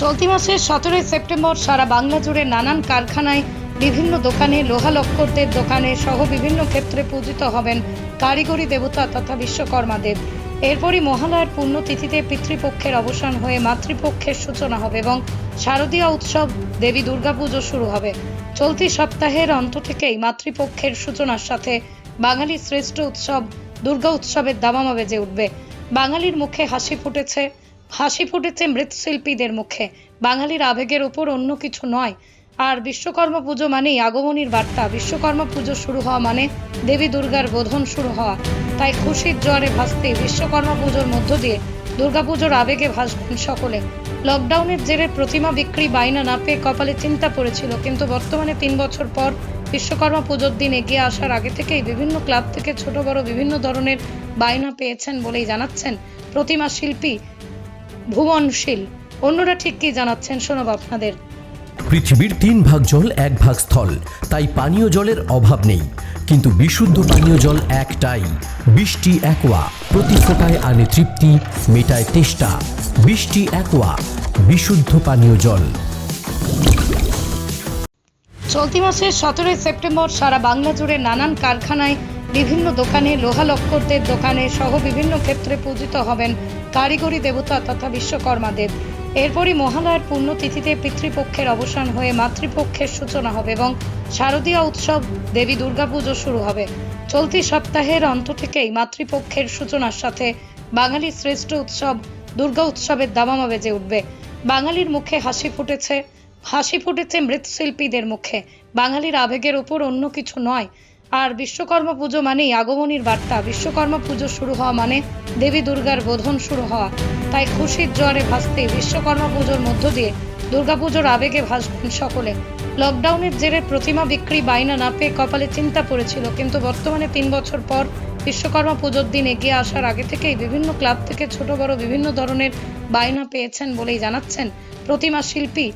চলতি মাসের সতেরোই সেপ্টেম্বর সারা বাংলা জুড়ে নানান কারখানায় বিভিন্ন দোকানে লোহা লক্করদের দোকানে সহ বিভিন্ন ক্ষেত্রে পূজিত হবেন কারিগরি দেবতা তথা বিশ্বকর্মা দেব এরপরই মহালয়ার পুণ্যতিথিতে পিতৃপক্ষের অবসান হয়ে মাতৃপক্ষের সূচনা হবে এবং শারদীয় উৎসব দেবী দুর্গাপুজো শুরু হবে। চলতি সপ্তাহের অন্ত থেকেই মাতৃপক্ষের সূচনার সাথে বাঙালির শ্রেষ্ঠ উৎসব দুর্গা উৎসবের দামামা বেজে উঠবে। বাঙালির মুখে হাসি ফুটেছে হাসি ফুটেছে মৃৎশিল্পীদের মুখে। বাঙালির আবেগের ওপর অন্য কিছু নয়। আর বিশ্বকর্মা পুজো মানেই আগমনীর বার্তা। বিশ্বকর্মা পুজো শুরু হওয়া মানে দেবী দুর্গার বোধন শুরু হওয়া। তাই খুশির জোয়ারে ভাসতে বিশ্বকর্মা পুজোর মধ্য দিয়ে দুর্গাপুজোর আবেগে ভাসবেন সকলে। লকডাউনের জেরে প্রতিমা বিক্রি বাইনা না পেয়ে কপালে চিন্তা পড়েছিল। কিন্তু বর্তমানে তিন বছর পর বিশ্বকর্মা পুজোর দিন এগিয়ে আসার আগে থেকেই বিভিন্ন ক্লাব থেকে ছোট বড় বিভিন্ন ধরনের বায়না পেয়েছেন বলেই জানাচ্ছেন প্রতিমা শিল্পী ভুবনশীল। অন্যরা ঠিক কি জানাচ্ছেন শোনাব আপনাদের। পৃথিবীর তিন ভাগ জল এক ভাগ স্থল তাই পানীয় জলের অভাব নেই। কিন্তু বিশুদ্ধ পানীয় জল একটাই বৃষ্টি একোয়া প্রতি ফোটায় আনে তৃপ্তি মেটায় তেষ্টা। বৃষ্টি একোয়া বিশুদ্ধ পানীয় জল। চলতি মাসের সতেরোই সেপ্টেম্বর সারা বাংলা জুড়ে নানান কারখানায় বিভিন্ন দোকানে লোহা লক্করদের দোকানে সহ বিভিন্ন ক্ষেত্রে পূজিত হবেন কারিগরি দেবতা তথা বিশ্বকর্মা দেব এরপরই মহালয়ার পুণ্যতিথিতে পিতৃপক্ষের অবসান হয়ে মাতৃপক্ষের সূচনা হবে এবং শারদীয় উৎসব দেবী দুর্গাপুজো শুরু হবে। চলতি সপ্তাহের অন্ত থেকেই মাতৃপক্ষের সূচনার সাথে বাঙালির শ্রেষ্ঠ উৎসব দুর্গা উৎসবের দামামা বেজে উঠবে। বাঙালির মুখে হাসি ফুটেছে হাসি ফুটেছে মৃৎশিল্পীদের মুখে। বাঙালির আবেগের ওপর অন্য কিছু নয় আর বিশ্বকর্মা পুজো মানেই আগমনীর বার্তা। বিশ্বকর্মা পুজো শুরু হওয়া মানে দেবী দুর্গার বোধন শুরু হওয়া। তাই খুশির জোয়ারে ভাসতে বিশ্বকর্মা পুজোর মধ্য দিয়ে দুর্গাপুজোর আবেগে ভাসবেন সকলে। লকডাউনের জেরে প্রতিমা বিক্রি বাইনা না পেয়ে কপালে চিন্তা পড়েছিল, কিন্তু বর্তমানে তিন বছর পর বিশ্বকর্মা পুজোর দিন এগিয়ে আসার আগে থেকেই বিভিন্ন ক্লাব থেকে ছোট, বড় বিভিন্ন ধরনের বায়না পেয়েছেন বলেই জানাচ্ছেন প্রতিমা শিল্পী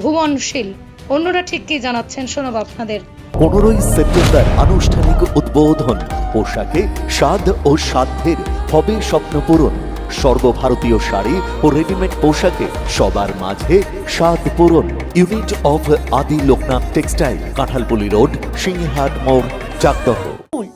ভুবনশীল। অন্যরা ঠিক কি জানাচ্ছেন শোনাব আপনাদের। পনেরোই সেপ্টেম্বর আনুষ্ঠানিক উদ্বোধন। পোশাকে সাধ ও সাধ্যের হবে স্বপ্ন পূরণ। সর্বভারতীয় শাড়ি ও রেডিমেড পোশাকে সবার মাঝে স্বাদ পূরণ। Unit of Adi Loknath textile, Kanthalpuli road, Singhat মোড় চাকদহ